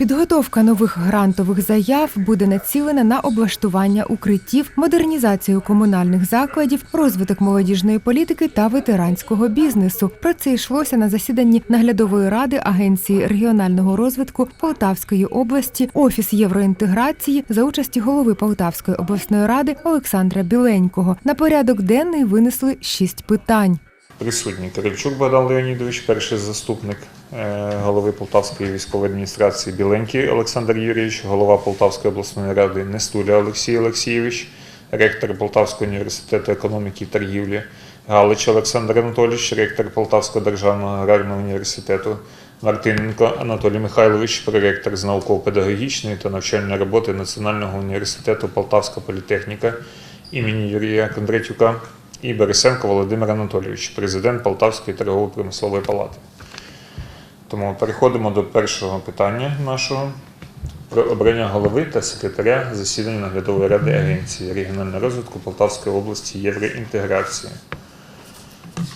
Підготовка нових грантових заяв буде націлена на облаштування укриттів, модернізацію комунальних закладів, розвиток молодіжної політики та ветеранського бізнесу. Про це йшлося на засіданні наглядової ради Агенції регіонального розвитку Полтавської області, офіс євроінтеграції за участі голови Полтавської обласної ради Олександра Біленького. На порядок денний винесли шість питань. Присутній Кирильчук Богдан Леонідович, перший заступник голови Полтавської військової адміністрації Біленький Олександр Юрійович, голова Полтавської обласної ради Нестуля Олексій Олексійович, ректор Полтавського університету економіки і торгівлі, Галич Олександр Анатолійович, ректор Полтавського державного аграрного університету, Мартиненко Анатолій Михайлович, проректор з науково-педагогічної та навчальної роботи Національного університету Полтавська політехніка імені Юрія Кондратюка і Борисенко Володимир Анатолійович, президент Полтавської торгово-промислової палати. Тому переходимо до першого питання нашого про обрання голови та секретаря засідання наглядової ради Агенції регіонального розвитку Полтавської області євроінтеграції.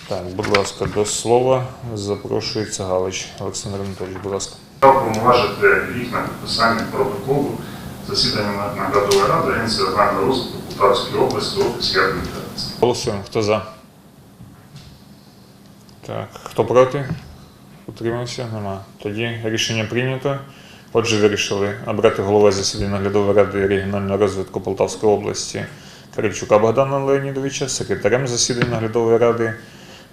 Так, будь ласка, до слова запрошується Галич Олександр Анатолійович, будь ласка. повноважити їх на підписання протоколу засідання наглядової ради Агенції регіонального розвитку Полтавської області офісі адміністрації. Голосуємо. Хто за? Так, хто проти? Утримався? Нема. Тоді рішення прийнято. Отже, вирішили обрати голову засідання наглядової ради регіонального розвитку Полтавської області Кирильчука Богдана Леонідовича, секретарем засідання наглядової ради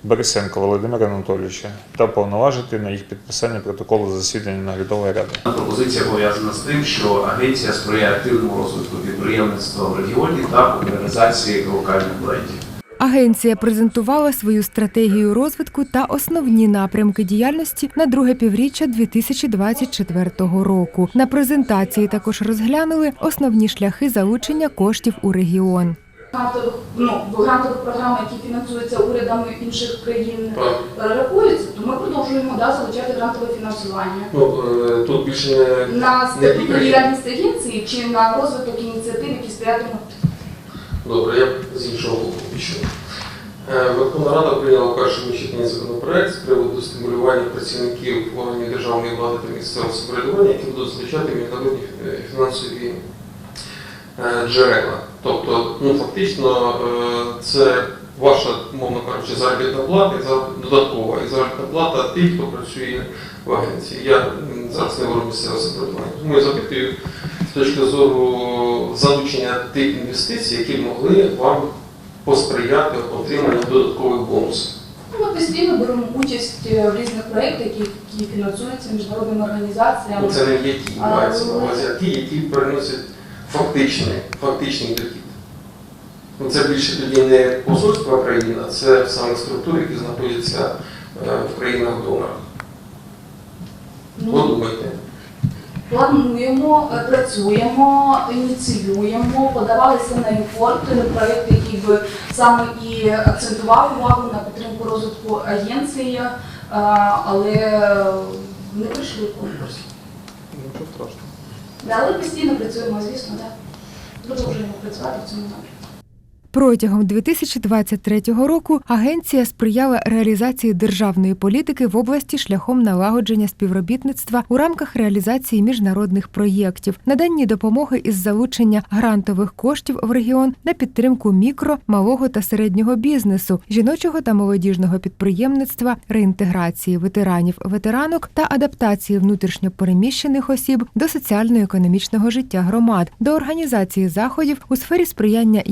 Борисенко Володимира Анатолійовича та повноважити на їх підписання протоколу засідання наглядової ради. Пропозиція пов'язана з тим, що агенція сприяє активному розвитку підприємництва в регіоні та популяризації локальних брендів. Агенція презентувала свою стратегію розвитку та основні напрямки діяльності на друге півріччя 2024 року. На презентації також розглянули основні шляхи залучення коштів у регіон. грантових, ну, грантових програм, які фінансуються урядами інших країн, е, рахуються, то ми продовжуємо да, залучати грантове фінансування. Ну, е, тут більше не На діяльність агенції чи на розвиток ініціатив, які сприятимуть добре, я з іншого боку пішу. Е, Верховна Рада прийняла у першому читанні законопроект з приводу стимулювання працівників органів державної влади та місцевого самоврядування, які будуть залучати міжнародні е, фінансові е, джерела. Тобто, ну фактично, це ваша, мовно кажучи, заробітна плата і додаткова і заробітна плата тих, хто працює в агенції. Я зараз не говорю місцеве самоврядування. Тому я запитую з точки зору залучення тих інвестицій, які могли вам посприяти отриманню додаткових бонусів. Ну, Ми постійно беремо участь е, в різних проєктах, які, які фінансуються міжнародними організаціями. Це не які А, мається на ну, увазі, а ті, які приносять фактичний, фактичний дохід. Ну, Це більше тоді не посольства країн, а це саме структури, які знаходяться е, в країнах донорах. Ну, Подумайте. Плануємо, е, працюємо, ініціюємо, подавалися на імпорт е, проєкт, який би саме і акцентував увагу на підтримку розвитку агенції, але не прийшли конкурс. Нічого страшного. Але постійно працюємо, звісно, так. Продовжуємо працювати в цьому напрямку. Протягом 2023 року агенція сприяла реалізації державної політики в області шляхом налагодження співробітництва у рамках реалізації міжнародних проєктів, наданні допомоги із залучення грантових коштів в регіон на підтримку мікро, малого та середнього бізнесу, жіночого та молодіжного підприємництва, реінтеграції ветеранів, ветеранок та адаптації внутрішньо переміщених осіб до соціально-економічного життя громад, до організації заходів у сфері сприяння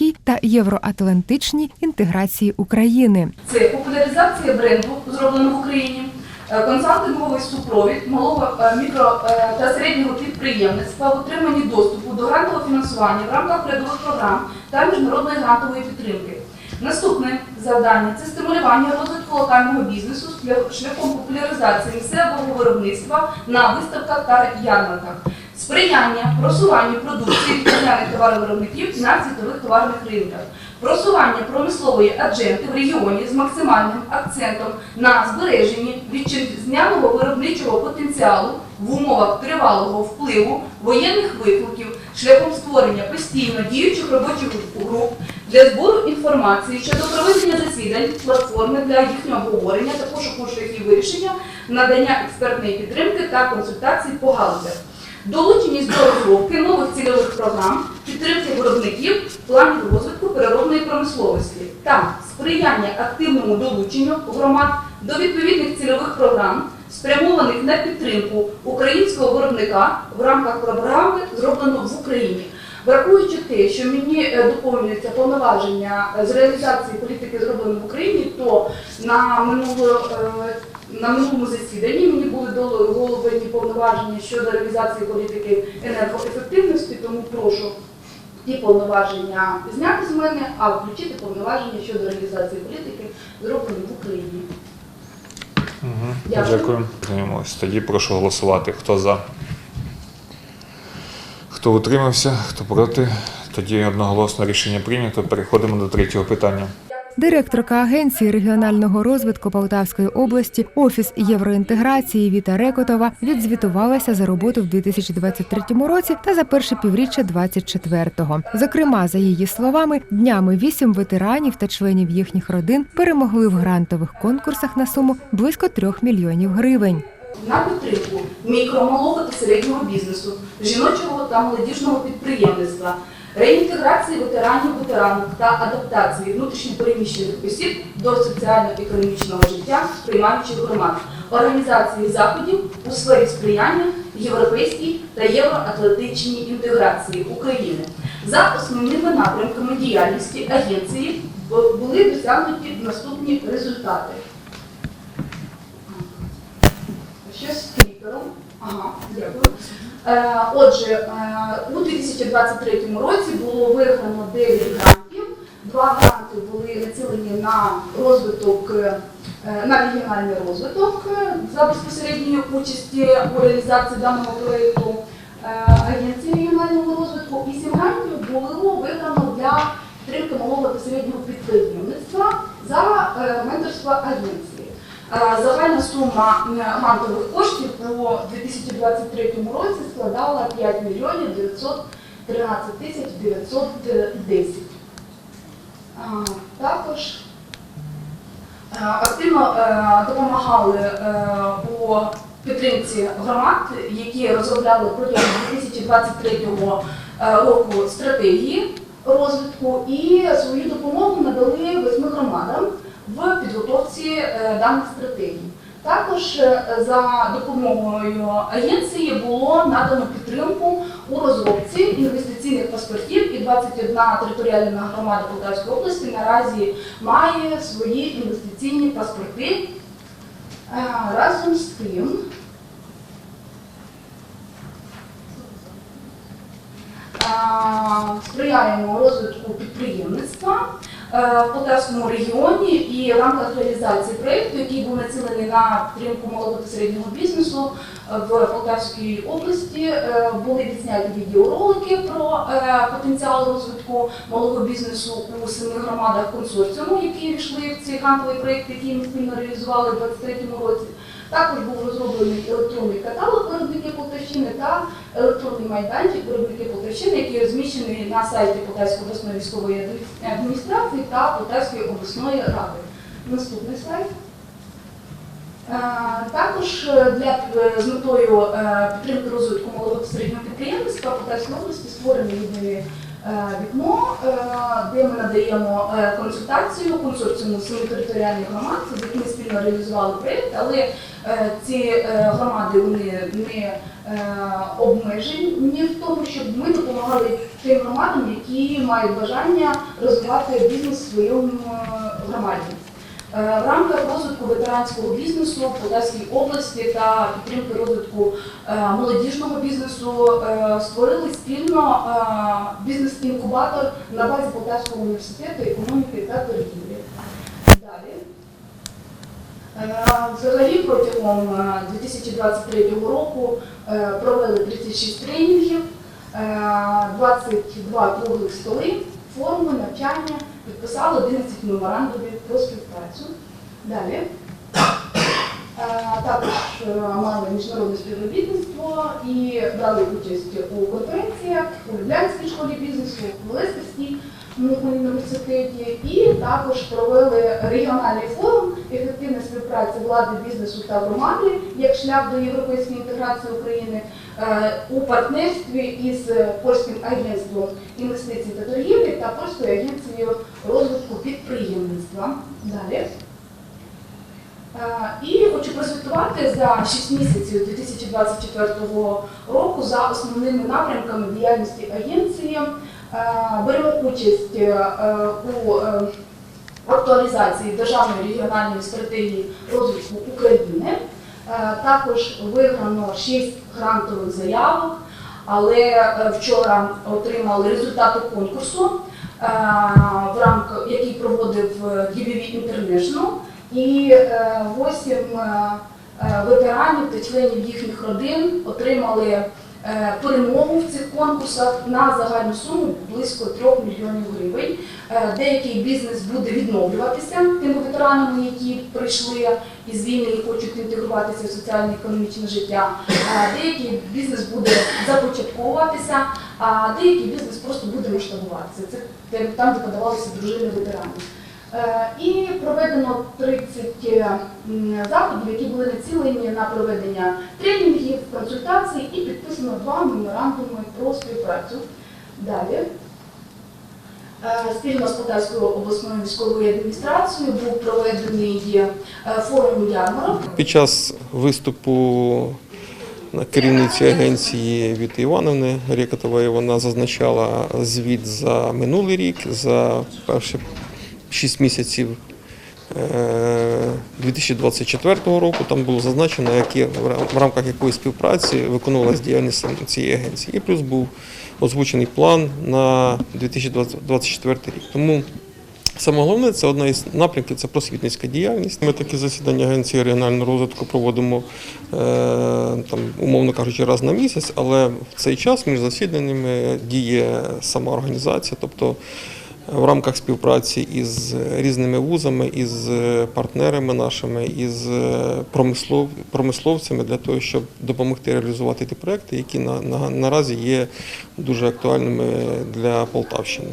європейській та євроатлантичній інтеграції України. Це популяризація бренду, зроблено в Україні, е, консалтинговий супровід малого е, мікро е, та середнього підприємництва в отриманні доступу до грантового фінансування в рамках урядових програм та міжнародної грантової підтримки. Наступне завдання це стимулювання розвитку локального бізнесу шля- шляхом популяризації місцевого виробництва на виставках та ярмарках, сприяння просуванню продукції вітчизняних товаровиробників на світових товарних ринках, просування промислової адженти в регіоні з максимальним акцентом на збереженні вітчизняного виробничого потенціалу в умовах тривалого впливу воєнних викликів шляхом створення постійно діючих робочих груп для збору інформації щодо проведення засідань, платформи для їхнього обговорення та пошуку шляхів вирішення, надання експертної підтримки та консультацій по галузях. Долученість до розробки нових цільових програм, підтримки виробників, планів розвитку переробної промисловості та сприяння активному долученню громад до відповідних цільових програм, спрямованих на підтримку українського виробника в рамках програми зроблено в Україні. Враховуючи те, що мені е, доповнюється повноваження з реалізації політики зроблено в Україні, то на минуло, е, на минулому засіданні мені були головлені повноваження щодо реалізації політики енергоефективності, тому прошу ті повноваження зняти з мене, а включити повноваження щодо реалізації політики зроблені в Україні. Угу. Дякую. Дякую. Тоді прошу голосувати. Хто за? Хто утримався, хто проти? Тоді одноголосно рішення прийнято. Переходимо до третього питання. Директорка Агенції регіонального розвитку Полтавської області Офіс євроінтеграції Віта Рекотова відзвітувалася за роботу в 2023 році та за перше півріччя 24-го. Зокрема, за її словами, днями вісім ветеранів та членів їхніх родин перемогли в грантових конкурсах на суму близько трьох мільйонів гривень. на підтримку мікро, малого та середнього бізнесу, жіночого та молодіжного підприємництва, реінтеграції ветеранів, ветеранок та адаптації внутрішньопереміщених осіб до соціально-економічного життя приймаючих громад, організації заходів у сфері сприяння європейській та євроатлантичній інтеграції України. За основними напрямками діяльності агенції були досягнуті наступні результати. Ще з. Ага, дякую. Е, Отже, е, у 2023 році було виграно 9 грантів. Два гранти були націлені на розвиток, е, на регіональний розвиток за безпосередньої участі у реалізації даного проєкту Агенції регіонального розвитку. І 7 грантів було виграно для підтримки малого та середнього підприємництва за менторства агенції. Е, Загальна сума е, грантових коштів у 2023 році складала 5 мільйонів 913 тисяч 910. Також е, активно е, допомагали е, у підтримці громад, які розробляли протягом 2023 е, року стратегії розвитку і свою допомогу надали восьми громадам в підготовці е, даних стратегій. Також е, за допомогою агенції було надано підтримку у розробці інвестиційних паспортів, і 21 територіальна громада Полтавської області наразі має свої інвестиційні паспорти. Е, Разом з тим. Сприяємо розвитку підприємництва в Полтавському регіоні і в рамках реалізації проєкту, який був націлений на підтримку малого та середнього бізнесу е, в Полтавській області, е, були відзняті відеоролики про е, потенціал розвитку малого бізнесу у семи громадах консорціуму, які війшли в цей грантовий проєкт, який ми спільно реалізували у 2023 році. Також був розроблений електронний каталог виробників Полтавщини та електронний майданчик виробників Полтавщини, який розміщений на сайті Полтавської обласної військової адміністрації та Полтавської обласної ради. Наступний слайд. Е, Також е, для е, з метою підтримки розвитку малого середнього підприємництва Полтавської області е, вікно, е, де ми надаємо е, консультацію консорціуму семи територіальних громад, з якими спільно реалізували проєкт, але е, ці е, громади вони не е, обмежені в тому, щоб ми допомагали тим громадам, які мають бажання розвивати бізнес в своєму е, громаді. Е, В рамках розвитку ветеранського бізнесу в Полтавській області та підтримки розвитку е, молодіжного бізнесу е, створили спільно е, бізнес-інкубатор на базі Полтавського університету економіки та торгівлі. Е, Взагалі протягом е, 2023 року е, провели 36 тренінгів, е, 22 круглих столи, форуми, навчання, підписали 11 меморандумів про співпрацю. Далі. Також е, мали міжнародне співробітництво і брали участь у конференціях у Люблянській школі бізнесу, в Лестерській університеті, і також провели регіональний форум ефективна співпраця влади, бізнесу та громади як шлях до європейської інтеграції України е, у партнерстві із польським агентством інвестицій та торгівлі та польською агенцією розвитку підприємництва. Далі. Е, І хочу прозвітувати за 6 місяців 2024 року за основними напрямками діяльності агенції. Е, Беремо участь е, у е, актуалізації державної регіональної стратегії розвитку України. Е, Також виграно 6 грантових заявок, але е, вчора отримали результати конкурсу, е, в рамках який проводив DBV International і е, восім е, е, ветеранів та членів їхніх родин отримали перемогу в цих конкурсах на загальну суму близько 3 мільйонів гривень. Е, Деякий бізнес буде відновлюватися тими ветеранами, які прийшли із війни і хочуть інтегруватися в соціально-економічне життя. Е, Деякий бізнес буде започатковуватися, а деякий бізнес просто буде масштабуватися. Це там, де подавалися дружини ветеранів. Е, І проведено 30 заходів, які були націлені на проведення тренінгів, консультацій і підписано два меморандуми про співпрацю. Далі. Е, Спільно з Полтавською обласною військовою адміністрацією був проведений е, форум ярмарок. Під час виступу на керівниці агенції Віти Івановни Рєкотової вона зазначала звіт за минулий рік, за перші 6 місяців е, 2024 року. Там було зазначено, які в рамках якої співпраці виконувалась діяльність цієї агенції. І плюс був озвучений план на 2024 рік. Тому Саме головне це одна із напрямків це просвітницька діяльність. Ми такі засідання агенції регіонального розвитку проводимо е, там, умовно кажучи, раз на місяць, але в цей час між засіданнями діє сама організація, тобто в рамках співпраці із різними вузами, із партнерами нашими, із промислов, промисловцями для того, щоб допомогти реалізувати ті проекти, які на, на, наразі є дуже актуальними для Полтавщини.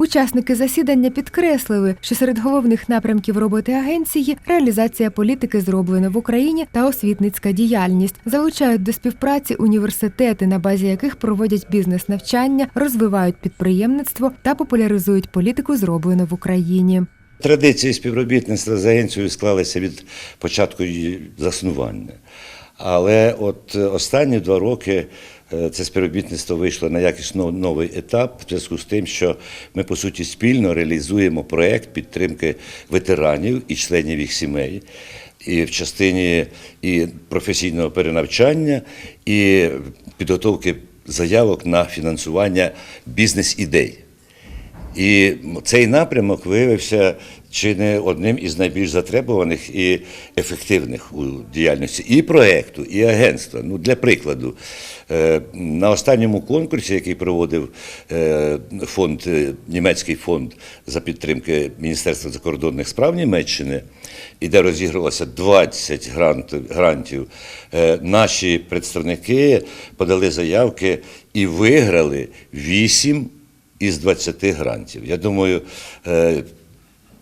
Учасники засідання підкреслили, що серед головних напрямків роботи агенції реалізація політики зроблена в Україні та освітницька діяльність, залучають до співпраці університети, на базі яких проводять бізнес-навчання, розвивають підприємництво та популяризують політику зроблену в Україні. Традиції співробітництва з агенцією склалися від початку її заснування. Але от останні два роки це співробітництво вийшло на якісно новий етап в зв'язку з тим, що ми по суті спільно реалізуємо проект підтримки ветеранів і членів їх сімей. І в частині і професійного перенавчання, і підготовки заявок на фінансування бізнес-ідей. І цей напрямок виявився чи не одним із найбільш затребуваних і ефективних у діяльності і проекту, і агентства. Ну, для прикладу, е, на останньому конкурсі, який проводив е, фонд, е, німецький фонд за підтримки Міністерства закордонних справ Німеччини, і де розігрувалося 20 грантів, наші представники подали заявки і виграли 8 із 20 грантів. Я думаю,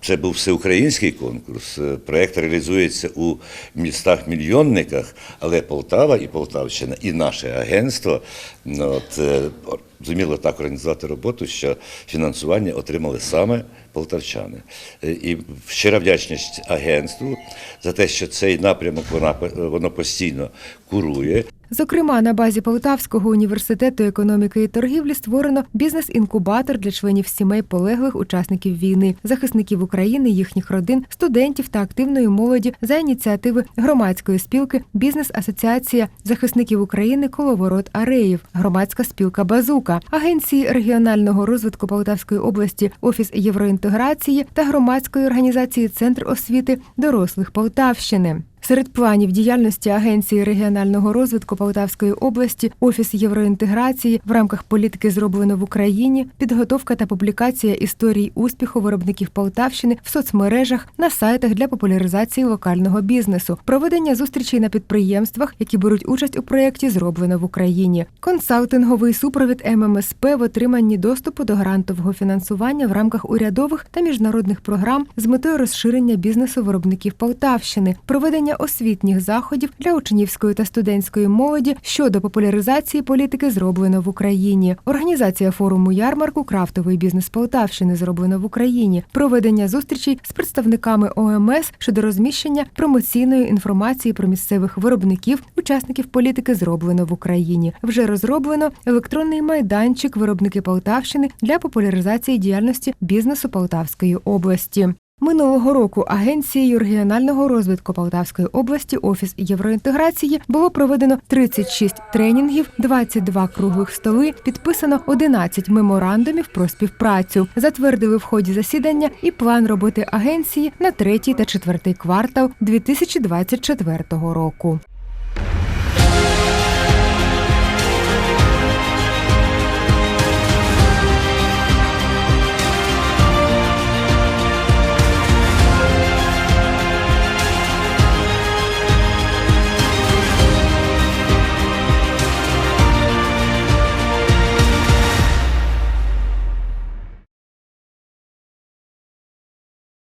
це був всеукраїнський конкурс. Е, Проект реалізується у містах-мільйонниках, але Полтава і Полтавщина, і наше агентство от, е, зуміло так організувати роботу, що фінансування отримали саме полтавчани. Е, І щира вдячність агентству за те, що цей напрямок вона, воно постійно курує. Зокрема, на базі Полтавського університету економіки і торгівлі створено бізнес-інкубатор для членів сімей полеглих учасників війни, захисників України, їхніх родин, студентів та активної молоді за ініціативи громадської спілки Бізнес-асоціація захисників України Коловорот Ареїв, громадська спілка Базука, агенції регіонального розвитку Полтавської області, Офіс євроінтеграції та громадської організації Центр освіти дорослих Полтавщини. Серед планів діяльності Агенції регіонального розвитку Полтавської області, Офіс євроінтеграції в рамках політики зроблено в Україні, підготовка та публікація історій успіху виробників Полтавщини в соцмережах на сайтах для популяризації локального бізнесу, проведення зустрічей на підприємствах, які беруть участь у проєкті Зроблено в Україні, консалтинговий супровід ММСП в отриманні доступу до грантового фінансування в рамках урядових та міжнародних програм з метою розширення бізнесу виробників Полтавщини, проведення освітніх заходів для учнівської та студентської молоді щодо популяризації політики зроблено в Україні, організація форуму ярмарку Крафтовий бізнес Полтавщини зроблено в Україні, проведення зустрічей з представниками ОМС щодо розміщення промоційної інформації про місцевих виробників, учасників політики зроблено в Україні. Вже розроблено електронний майданчик виробники Полтавщини для популяризації діяльності бізнесу Полтавської області. Минулого року Агенцією регіонального розвитку Полтавської області Офіс євроінтеграції було проведено 36 тренінгів, 22 круглих столи, підписано 11 меморандумів про співпрацю. Затвердили в ході засідання і план роботи агенції на третій та четвертий квартал 2024 року.